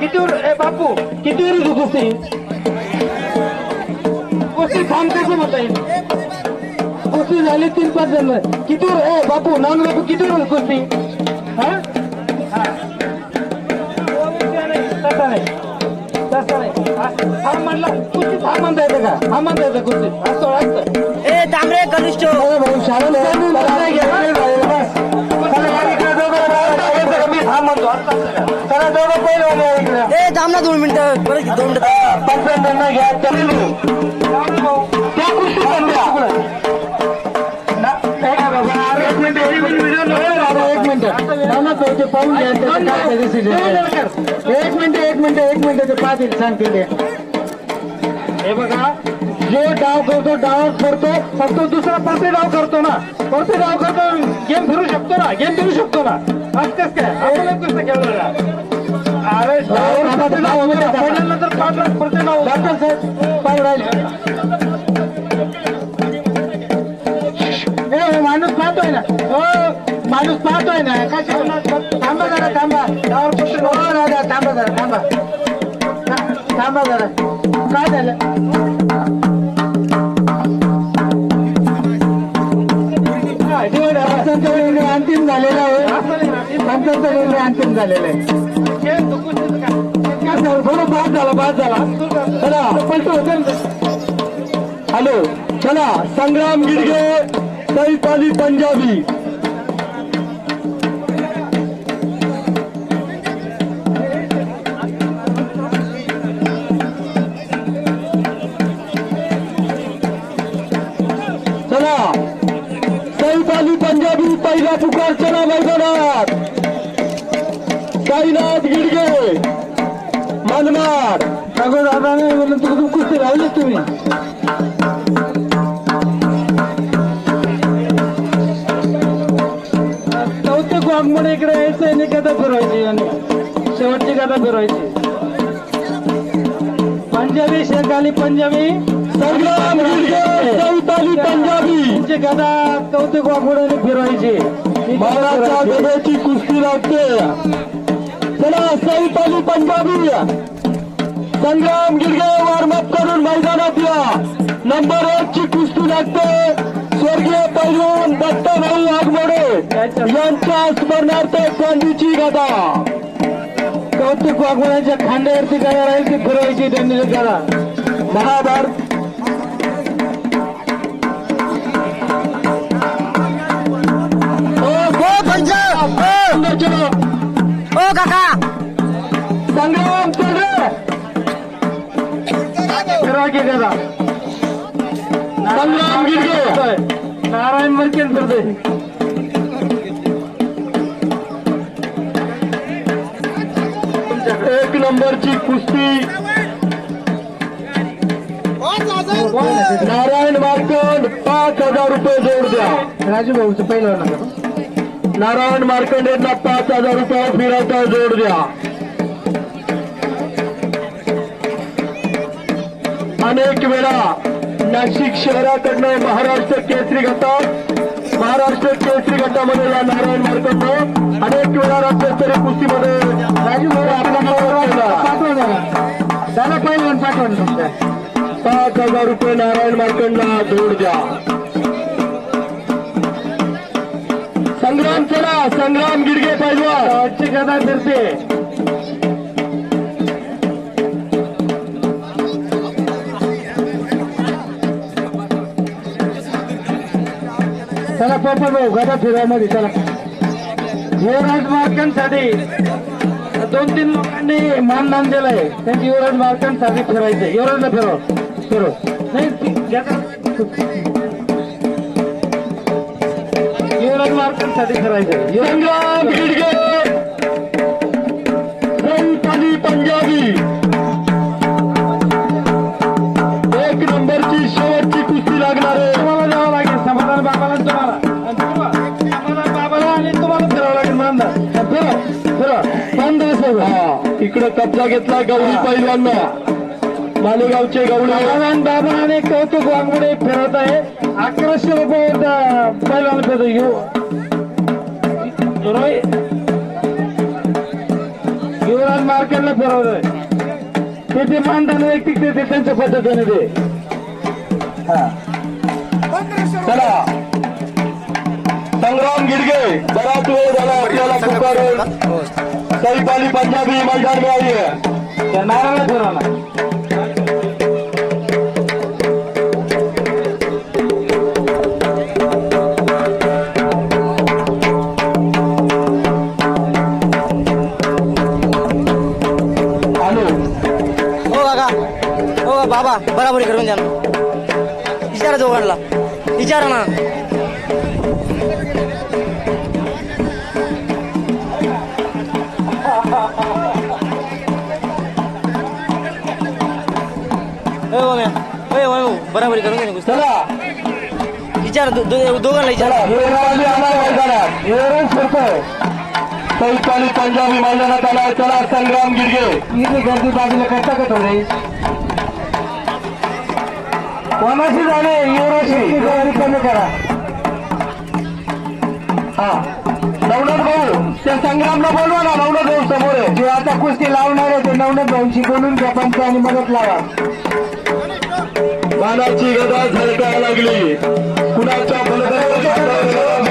किती वर ए बापू किती वर येतो कुस्ती कुस्ती थांब कसं म्हणता येईल कुस्ती झाली तीन पाच जण किती वर ए बापू नान बापू किती वर कुस्ती हा हा. नाही तसं नाही हा हा कुस्ती थांब म्हणता येतं का हा म्हणता येतं कुस्ती असं असतं चला, दोघं पहिलवान या इकडे. ए थांब ना दोन मिनिटं दोन मिनिटं घ्या. त्या एक मिनिट, एक मिनिट, एक मिनिट. नाना, तो ते पाहून घ्या, त्याचं काय ते decision आहे. एक मिनिट एक मिनिट एक मिनिट ते पाहतील सांगतील ते. हे बघा जो डाव करतो डाव करतो फक्त दुसरा परते डाव करतो ना परते डाव करतो गेम फिरू शकतो ना गेम फिरू शकतो ना कस काय? आपल्याला कसं खेळलं ना अरे डाव परते डाव होतो. पहिल्यांदा तर पाच लाख परते डाव डॉक्टर साहेब पाय राहिले माणूस पाहतोय ना. हो माणूस पाहतोय ना. काय? थांबा जरा थांबा. डावर परते डाव. हो थांबा जरा थांबा. थांबा जरा. काय झालं? आहे पंचांचा निर्णय अंतिम झालेला आहे थोडं बाद झाला बाद झाला चला पलटो हॅलो चला संग्राम गिडगे सईद अली पंजाबी. चला सईद अली पंजाबी पहिला पुकारच्या मैदानात. साईनाथ गिडगे मनमाड. नाही म्हणून तुम्ही कुस्ती राहिले तुम्ही चौथे वाघमोडे इकडे यायचं आणि कथा फिरवायची आणि शेवटची कथा फिरवायची पंजाबी शेख अली पंजाबी. संग्राम अली पंजाबी. कथा कौतुक वाघमोड्याने फिरवायची महाराष्ट्र गदाची कुस्ती लागते. चला सईद अली पंजाबी. संग्राम गिरगे वॉर्मअप करून मैदानात या. नंबर एक ची कुस्ती लागते. स्वर्गीय पैलवान दत्ताभाऊ वाघमोडे यांच्या स्मरणार्थ गांधीची गदा कौतुक वाघमोड्यांच्या खांद्यावरती गदा राहील ती फिरवायची त्यांनी गदा महाभारत फिरवा की गदा संग्राम गिरगे. नारायण मर्केन फिरते एक नंबरची कुस्ती. नारायण मार्कंड पाच हजार रुपये जोड द्या. राजू भाऊचं पहिलं नारायण मार्कंड यांना पाच हजार रुपये फिरायचा जोड द्या. अनेक वेळा नाशिक शहराकडनं महाराष्ट्र केसरी गटात महाराष्ट्र केसरी गटामध्ये या नारायण मार्कंड अनेक वेळा राज्यस्तरीय कुस्तीमध्ये राजू त्याला पहिलं पाठवलं पाच हजार रुपये नारायण मार्कंडला जोड द्या. संग्राम चला संग्राम गिडगे पाहिजे गदा फिरते. चला पोपट भाऊ गदा फिरवामध्ये चला. युवराज मार्कांसाठी दोन तीन लोकांनी मानदान दिलंय. त्यांची युवराज मार्कांसाठी फिरायचं युवराजला फिरव फिरव. नाही युवराज मार्कांसाठी फिरायचं पंजाबी. एक नंबरची शो हा कब्जा घेतला गौरी पैलवांना मालेगावचे गौरी. समाधान बाबा आणि कौतुक वांगडे फिरत आहे. अकराशे रुपये पैलवान फिरतो घेऊ. रोहित आज मार्केटला फिरवलंय ते ते मानधन वैयक्तिक ते त्यांच्या पद्धतीने ते चला. संग्राम गिडगे बराच वेळ झाला आपल्याला पुकारून सईपाली पंजाबी मैदान में आहे. है नारायण फिरवला हो हो बाबा बराबरी करून द्या ना. विचारा दोघांना विचारा ना. बराबरी करून घ्या ना विचारा दोघांना विचारा. पंजाबी मैदानात आला चला संग्राम गिरगे. इथे गर्दी बाजूला करता का थोडे? कोणाशी झाले? युवराशी गर्दी कमी करा. हा. नवनाथ भाऊ त्या संग्रामला बोलवा ना नवनाथ भाऊ समोर आहे. जे आता कुस्ती लावणार आहे ते नवनाथ भाऊंशी बोलून घ्या पंच आणि मदत लावा. मानाची गदा झळकायला लागली. कुणाच्या आता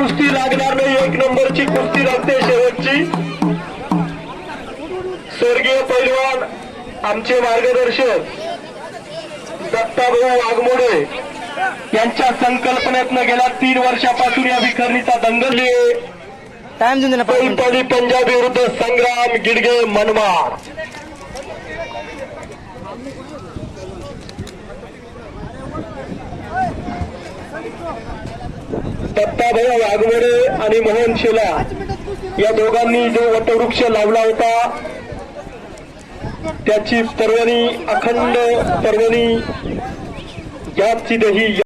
कुस्ती लागणार नाही एक नंबरची कुस्ती लागते शेवटची. स्वर्गीय पैलवान आमचे मार्गदर्शक दत्ताभाऊ वाघमोडे यांच्या संकल्पनेतनं गेल्या तीन वर्षापासून या विखरणीचा दंगल. सईपाली पंजाबी विरुद्ध संग्राम गिडगे मनमाड. दत्ताभाऊ वाघमोडे आणि मोहन शेला या दोघांनी जो वटवृक्ष लावला होता त्याची पर्वणी अखंड पर्वणी याची दही